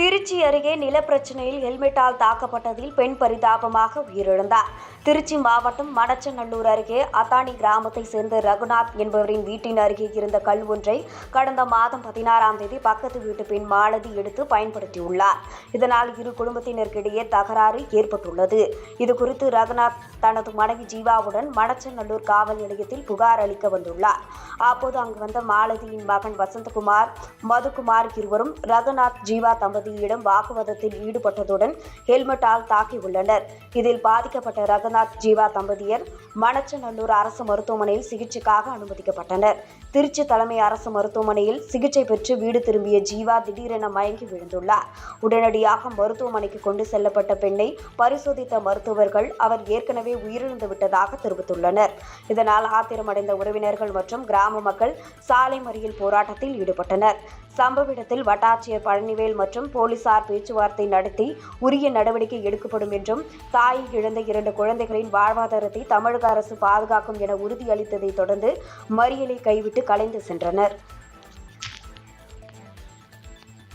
திருச்சி அருகே நிலப்பிரச்சனையில் ஹெல்மெட்டால் தாக்கப்பட்டதில் பெண் பரிதாபமாக உயிரிழந்தார். திருச்சி மாவட்டம் மணச்சநல்லூர் அருகே அத்தானி கிராமத்தை சேர்ந்த ரகுநாத் என்பவரின் வீட்டின் அருகே இருந்த கல் ஒன்றை கடந்த மாதம் பதினாறாம் தேதி பக்கத்து வீட்டு பெண் மாலதி எடுத்து பயன்படுத்தியுள்ளார். இதனால் இரு குடும்பத்தினருக்கிடையே தகராறு ஏற்பட்டுள்ளது. இதுகுறித்து ரகுநாத் தனது மனைவி ஜீவாவுடன் மணச்சநல்லூர் காவல் நிலையத்தில் புகார் அளிக்க வந்துள்ளார். அப்போது அங்கு வந்த மாலதியின் மகன் வசந்தகுமார் மதுகுமார் இருவரும் ரகுநாத் ஜீவா தம்பதி தம்பதியிடம் வாக்குவாதத்தில் ஈடுபட்டதுடன் ஹெல்மெட்டால் தாக்கியுள்ளனர். இதில் பாதிக்கப்பட்ட ரகுநாத் ஜீவா தம்பதியர் மணச்சநல்லூர் அரசு மருத்துவமனையில் சிகிச்சைக்காக அனுமதிக்கப்பட்டனர். திருச்சி தலைமை அரசு மருத்துவமனையில் சிகிச்சை பெற்று வீடு திரும்பிய ஜீவா திடீரென மயங்கி விழுந்துள்ளார். உடனடியாக மருத்துவமனைக்கு கொண்டு செல்லப்பட்ட பெண்ணை பரிசோதித்த மருத்துவர்கள் அவர் ஏற்கனவே உயிரிழந்து விட்டதாக தெரிவித்துள்ளனர். இதனால் ஆத்திரமடைந்த உறவினர்கள் மற்றும் கிராம மக்கள் சாலை மறியல் போராட்டத்தில் ஈடுபட்டனர். சம்பவ இடத்தில் வட்டாட்சியர் பழனிவேல் மற்றும் போலீசார் பேச்சுவார்த்தை நடத்தி உரிய நடவடிக்கை எடுக்கப்படும் என்றும் தாயை இழந்த இரண்டு குழந்தைகளின் வாழ்வாதாரத்தை தமிழக அரசு பாதுகாக்கும் என உறுதியளித்ததை தொடர்ந்து மறியலை கைவிட்டு கலைந்து சென்றனர்.